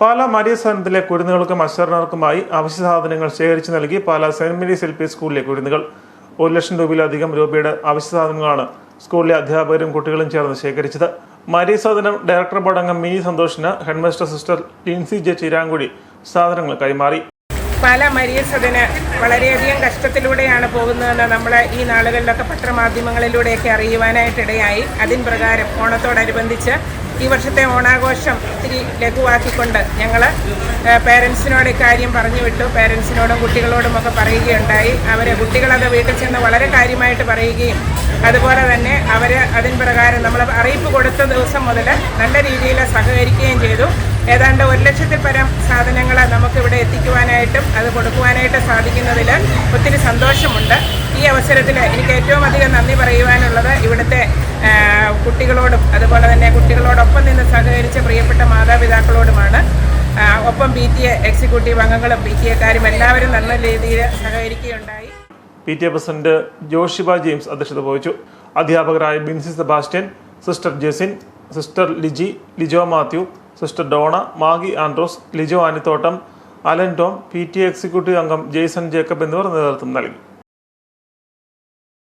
Pala Maria സദനത്തിലെ കുരുന്നുകൾക്കും അശരണർക്കുമായി അവശ്യ സാധനങ്ങൾ ശേഖരിച്ചു നൽകി Pala Saint Mary's L P സ്കൂളിലെ കുരുന്നുകൾ. ഒരു ലക്ഷം രൂപയിലധികം രൂപയുടെ അവശ്യ സാധനങ്ങളാണ് സ്കൂളിലെ അധ്യാപകരും കുട്ടികളും ചേർന്ന് ശേഖരിച്ചത്. Maria Sadanam director board Mini സന്തോഷിന് headmaster sister Lincy J Chirankudy സാധനങ്ങൾ കൈമാറി. പല സദന വളരെയധികം കഷ്ടത്തിലൂടെയാണ് പോകുന്നതെന്ന് നമ്മൾ ഈ നാളുകളിലൊക്കെ പത്രമാധ്യമങ്ങളിലൂടെയൊക്കെ അറിയുവാനായിട്ടിടയായി. അതിൻ പ്രകാരം ഓണത്തോടനുബന്ധിച്ച് ഈ വർഷത്തെ ഓണാഘോഷം ഇത്തിരി ലഘുവാക്കിക്കൊണ്ട് ഞങ്ങൾ പേരൻസിനോട് ഇക്കാര്യം പറഞ്ഞു വിട്ടു. പേരൻസിനോടും കുട്ടികളോടും ഒക്കെ പറയുകയുണ്ടായി. അവരെ കുട്ടികളത് വീട്ടിൽ ചെന്ന് വളരെ കാര്യമായിട്ട് പറയുകയും അതുപോലെ തന്നെ അവർ അതിന് പ്രകാരം നമ്മൾ അറിയിപ്പ് കൊടുത്ത ദിവസം മുതൽ നല്ല രീതിയിൽ സഹകരിക്കുകയും ചെയ്തു. ഏതാണ്ട് ഒരു ലക്ഷത്തിൽ പരം സാധനങ്ങൾ നമുക്കിവിടെ എത്തിക്കുവാനായിട്ടും അത് കൊടുക്കുവാനായിട്ട് സാധിക്കുന്നതിൽ ഒത്തിരി സന്തോഷമുണ്ട്. ഈ അവസരത്തിൽ എനിക്ക് ഏറ്റവും അധികം നന്ദി പറയുവാനുള്ളത് ഇവിടുത്തെ കുട്ടികളോടും അതുപോലെ തന്നെ നിന്ന് സഹകരിച്ച പ്രിയപ്പെട്ട മാതാപിതാക്കളോടുമാണ്. ഒപ്പം പി ടി എ എക്സിക്യൂട്ടീവ് അംഗങ്ങളും പി ടി എക്കാരും എല്ലാവരും നല്ല രീതിയിൽ സഹകരിക്കുകയുണ്ടായി. P T A president Joshiba James അധ്യക്ഷത വഹിച്ചു. അധ്യാപകരായ Binsy Sebastian sister Jesin sister Liji Lijo Mathew sister Dona Maggie Andrews Lijo Anithottam Alan Tom P T A executive അംഗം Jason Jacob എന്നിവർ നേതൃത്വം നൽകി.